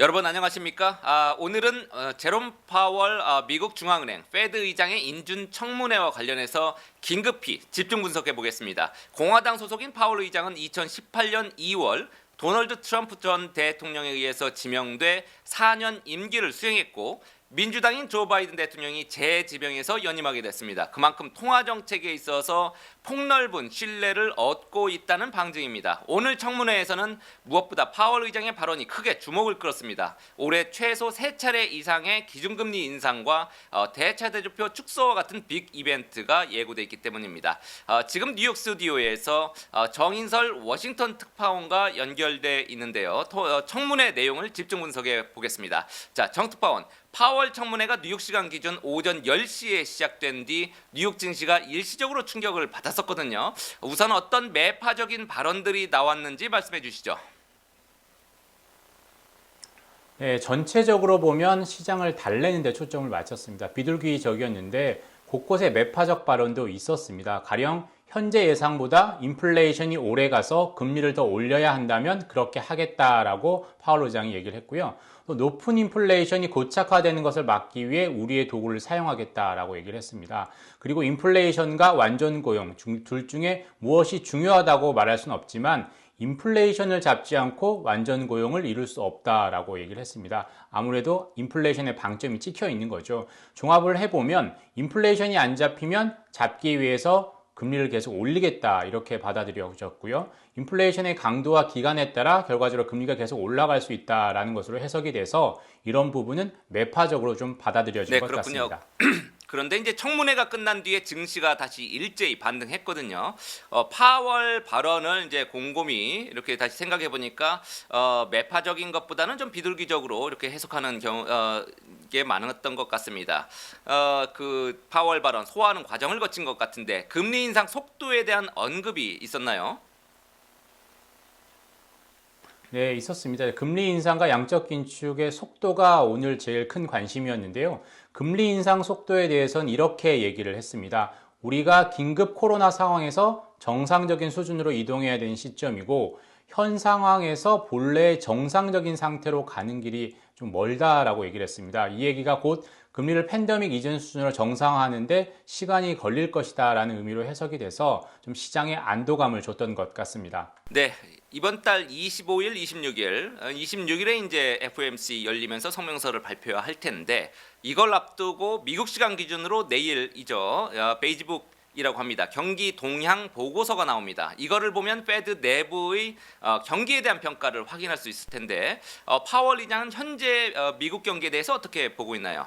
여러분 안녕하십니까? 아, 오늘은 어, 제롬 파월 아, 미국 중앙은행 페드 의장의 인준 청문회와 관련해서 긴급히 집중 분석해 보겠습니다. 공화당 소속인 파월 의장은 2018년 2월 도널드 트럼프 전 대통령에 의해서 지명돼 4년 임기를 수행했고 민주당인 조 바이든 대통령이 재지명에서 연임하게 됐습니다. 그만큼 통화 정책에 있어서 폭넓은 신뢰를 얻고 있다는 방증입니다. 오늘 청문회에서는 무엇보다 파월 의장의 발언이 크게 주목을 끌었습니다. 올해 최소 세 차례 이상의 기준금리 인상과 어, 대차 대조표 축소와 같은 빅 이벤트가 예고돼 있기 때문입니다. 어, 지금 뉴욕 스튜디오에서 어, 정인설 워싱턴 특파원과 연결돼 있는데요. 청문회 내용을 집중 분석해 보겠습니다. 자, 정 특파원. 파월 청문회가 뉴욕 시간 기준 오전 10시에 시작된 뒤 뉴욕 증시가 일시적으로 충격을 받았 었거든요. 우선 어떤 매파적인 발언들이 나왔는지 말씀해 주시죠. 네, 전체적으로 보면 시장을 달래는 데 초점을 맞췄습니다. 비둘기적이었는데 곳곳에 매파적 발언도 있었습니다. 가령 현재 예상보다 인플레이션이 오래 가서 금리를 더 올려야 한다면 그렇게 하겠다라고 파월 의장이 얘기를 했고요. 또 높은 인플레이션이 고착화되는 것을 막기 위해 우리의 도구를 사용하겠다라고 얘기를 했습니다. 그리고 인플레이션과 완전 고용 중- 둘 중에 무엇이 중요하다고 말할 수는 없지만 인플레이션을 잡지 않고 완전 고용을 이룰 수 없다라고 얘기를 했습니다. 아무래도 인플레이션의 방점이 찍혀 있는 거죠. 종합을 해보면 인플레이션이 안 잡히면 잡기 위해서 금리를 계속 올리겠다 이렇게 받아들여졌고요. 인플레이션의 강도와 기간에 따라 결과적으로 금리가 계속 올라갈 수 있다라는 것으로 해석이 돼서 이런 부분은 매파적으로 좀 받아들여진 네, 것 그렇군요. 같습니다. 그런데 이제 청문회가 끝난 뒤에 증시가 다시 일제히 반등했거든요. 어, 파월 발언을 이제 곰곰이 이렇게 다시 생각해 보니까 어, 매파적인 것보다는 좀 비둘기적으로 이렇게 해석하는 경우 어, 게 많았던 것 같습니다. 어, 그 파월 발언 소화하는 과정을 거친 것 같은데 금리 인상 속도에 대한 언급이 있었나요? 네, 있었습니다. 금리 인상과 양적 긴축의 속도가 오늘 제일 큰 관심이었는데요. 금리 인상 속도에 대해서는 이렇게 얘기를 했습니다. 우리가 긴급 코로나 상황에서 정상적인 수준으로 이동해야 되는 시점이고 현 상황에서 본래 정상적인 상태로 가는 길이 좀 멀다라고 얘기를 했습니다. 이 얘기가 곧 금리를 팬데믹 이전 수준으로 정상화하는데 시간이 걸릴 것이다라는 의미로 해석이 돼서 좀 시장에 안도감을 줬던 것 같습니다. 네. 이번 달 25일, 26일, 26일에 이제 FOMC 열리면서 성명서를 발표해야 할 텐데 이걸 앞두고 미국 시간 기준으로 내일이죠. 어, 베이지북 이라고 합니다. 경기 동향 보고서가 나옵니다. 이거를 보면 페드 내부의 어, 경기에 대한 평가를 확인할 수 있을 텐데 어, 파월 의장은 현재 어, 미국 경기에 대해서 어떻게 보고 있나요?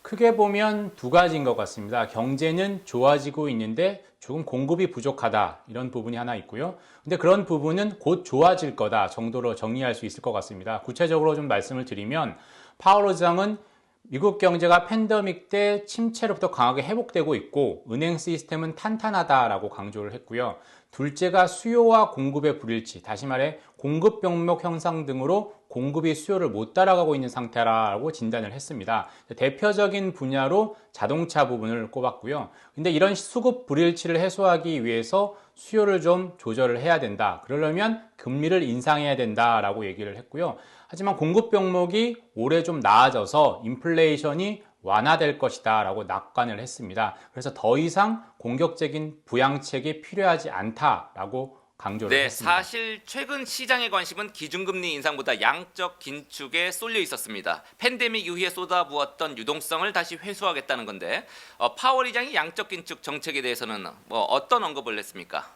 크게 보면 두 가지인 것 같습니다. 경제는 좋아지고 있는데 조금 공급이 부족하다 이런 부분이 하나 있고요. 근데 그런 부분은 곧 좋아질 거다 정도로 정리할 수 있을 것 같습니다. 구체적으로 좀 말씀을 드리면 파월 의장은 미국 경제가 팬데믹 때 침체로부터 강하게 회복되고 있고 은행 시스템은 탄탄하다라고 강조를 했고요. 둘째가 수요와 공급의 불일치, 다시 말해 공급 병목 현상 등으로 공급이 수요를 못 따라가고 있는 상태라고 진단을 했습니다. 대표적인 분야로 자동차 부분을 꼽았고요. 근데 이런 수급 불일치를 해소하기 위해서 수요를 좀 조절을 해야 된다. 그러려면 금리를 인상해야 된다라고 얘기를 했고요. 하지만 공급 병목이 올해 좀 나아져서 인플레이션이 완화될 것이다 라고 낙관을 했습니다. 그래서 더 이상 공격적인 부양책이 필요하지 않다라고 강조를 네, 했습니다. 사실 최근 시장의 관심은 기준금리 인상보다 양적 긴축에 쏠려 있었습니다. 팬데믹 이후에 쏟아부었던 유동성을 다시 회수하겠다는 건데 어, 파월 의장이 양적 긴축 정책에 대해서는 뭐 어떤 언급을 했습니까?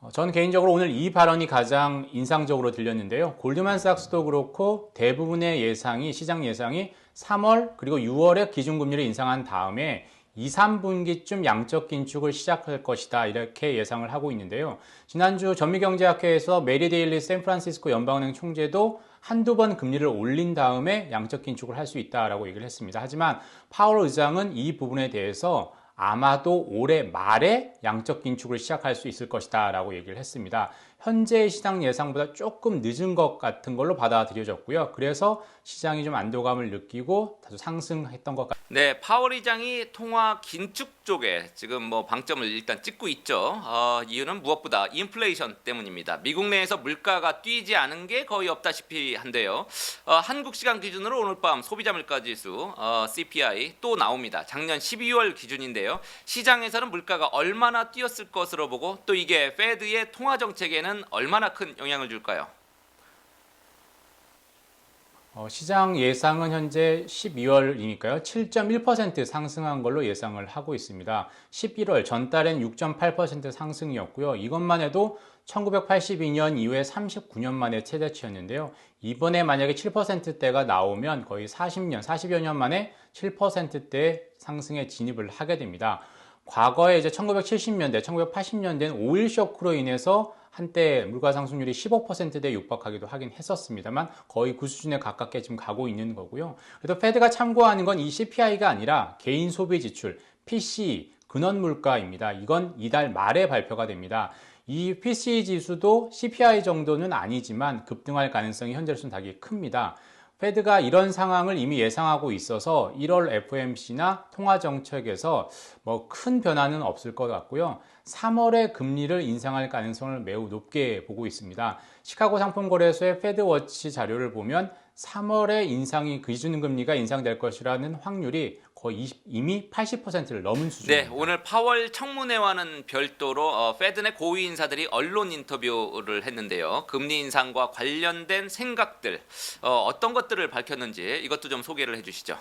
어, 저는 개인적으로 오늘 이 발언이 가장 인상적으로 들렸는데요. 골드만삭스도 그렇고 대부분의 예상이 시장 예상이 3월 그리고 6월에 기준금리를 인상한 다음에 2, 3분기쯤 양적 긴축을 시작할 것이다 이렇게 예상을 하고 있는데요. 지난주 전미경제학회에서 메리 데일리 샌프란시스코 연방은행 총재도 한두 번 금리를 올린 다음에 양적 긴축을 할 수 있다라고 얘기를 했습니다. 하지만 파월 의장은 이 부분에 대해서 아마도 올해 말에 양적 긴축을 시작할 수 있을 것이다 라고 얘기를 했습니다. 현재 시장 예상보다 조금 늦은 것 같은 걸로 받아들여졌고요. 그래서 시장이 좀 안도감을 느끼고 다소 상승했던 것 같습니다. 네, 파월 의장이 통화 긴축 쪽에 지금 뭐 방점을 일단 찍고 있죠. 어, 이유는 무엇보다 인플레이션 때문입니다. 미국 내에서 물가가 뛰지 않은 게 거의 없다시피 한데요. 어, 한국 시간 기준으로 오늘 밤 소비자 물가 지수 어, CPI 또 나옵니다. 작년 12월 기준인데요. 시장에서는 물가가 얼마나 뛰었을 것으로 보고 또 이게 페드의 통화 정책에는 얼마나 큰 영향을 줄까요? 어, 시장 예상은 현재 12월이니까요. 7.1% 상승한 걸로 예상을 하고 있습니다. 11월 전달엔 6.8% 상승이었고요. 이것만 해도 1982년 이후에 39년 만에 최대치였는데요. 이번에 만약에 7%대가 나오면 거의 40년, 40여 년 만에 7%대 상승에 진입을 하게 됩니다. 과거에 이제 1970년대, 1980년대는 오일 쇼크로 인해서 한때 물가 상승률이 15%대에 육박하기도 하긴 했었습니다만 거의 그 수준에 가깝게 지금 가고 있는 거고요. 그래서 페드가 참고하는 건 이 CPI가 아니라 개인 소비 지출, PCE, 근원 물가입니다. 이건 이달 말에 발표가 됩니다. 이 PCE 지수도 CPI 정도는 아니지만 급등할 가능성이 현재로서는 되게 큽니다. 페드가 이런 상황을 이미 예상하고 있어서 1월 FOMC나 통화 정책에서 뭐 큰 변화는 없을 것 같고요. 3월에 금리를 인상할 가능성을 매우 높게 보고 있습니다. 시카고 상품거래소의 페드워치 자료를 보면 3월에 인상이 기준금리가 인상될 것이라는 확률이 거의 20, 이미 80%를 넘은 네, 수준입니다. 오늘 파월 청문회와는 별도로 어, 페드 내 고위 인사들이 언론 인터뷰를 했는데요. 금리 인상과 관련된 생각들 어, 어떤 것들을 밝혔는지 이것도 좀 소개를 해주시죠.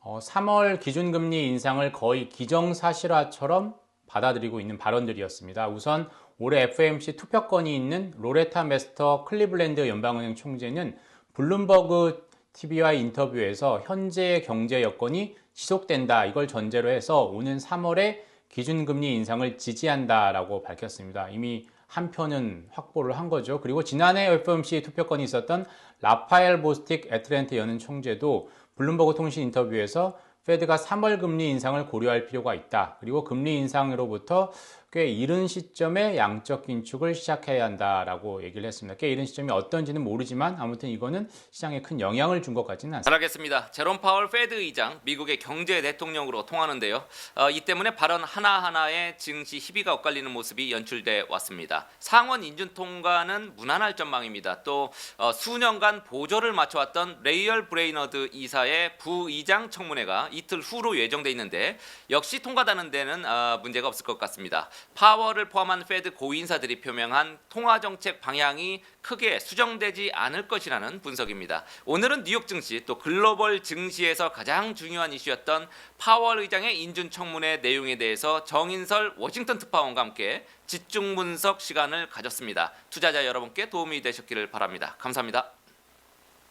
어, 3월 기준금리 인상을 거의 기정사실화처럼 받아들이고 있는 발언들이었습니다. 우선 올해 FOMC 투표권이 있는 로레타 메스터 클리블랜드 연방은행 총재는 블룸버그 TV와의 인터뷰에서 현재의 경제 여건이 지속된다 이걸 전제로 해서 오는 3월에 기준금리 인상을 지지한다라고 밝혔습니다. 이미 한 표는 확보를 한 거죠. 그리고 지난해 FOMC 투표권이 있었던 라파엘 보스틱 애틀랜트 연은 총재도 블룸버그 통신 인터뷰에서 페드가 3월 금리 인상을 고려할 필요가 있다. 그리고 금리 인상으로부터 꽤 이른 시점에 양적 긴축을 시작해야 한다라고 얘기를 했습니다. 꽤 이른 시점이 어떤지는 모르지만 아무튼 이거는 시장에 큰 영향을 준 것 같지는 않습니다. 잘하겠습니다. 제롬 파월 페드 의장 미국의 경제 대통령으로 통하는데요. 어, 이 때문에 발언 하나하나에 증시 희비가 엇갈리는 모습이 연출돼 왔습니다. 상원 인준 통과는 무난할 전망입니다. 또 어, 수년간 보조를 맞춰왔던 레이얼 브레이너드 이사의 부의장 청문회가 이틀 후로 예정돼 있는데 역시 통과되는 데는 어, 문제가 없을 것 같습니다. 파월을 포함한 페드 고위인사들이 표명한 통화 정책 방향이 크게 수정되지 않을 것이라는 분석입니다. 오늘은 뉴욕 증시 또 글로벌 증시에서 가장 중요한 이슈였던 파월 의장의 인준 청문회 내용에 대해서 정인설 워싱턴 특파원과 함께 집중 분석 시간을 가졌습니다. 투자자 여러분께 도움이 되셨기를 바랍니다. 감사합니다.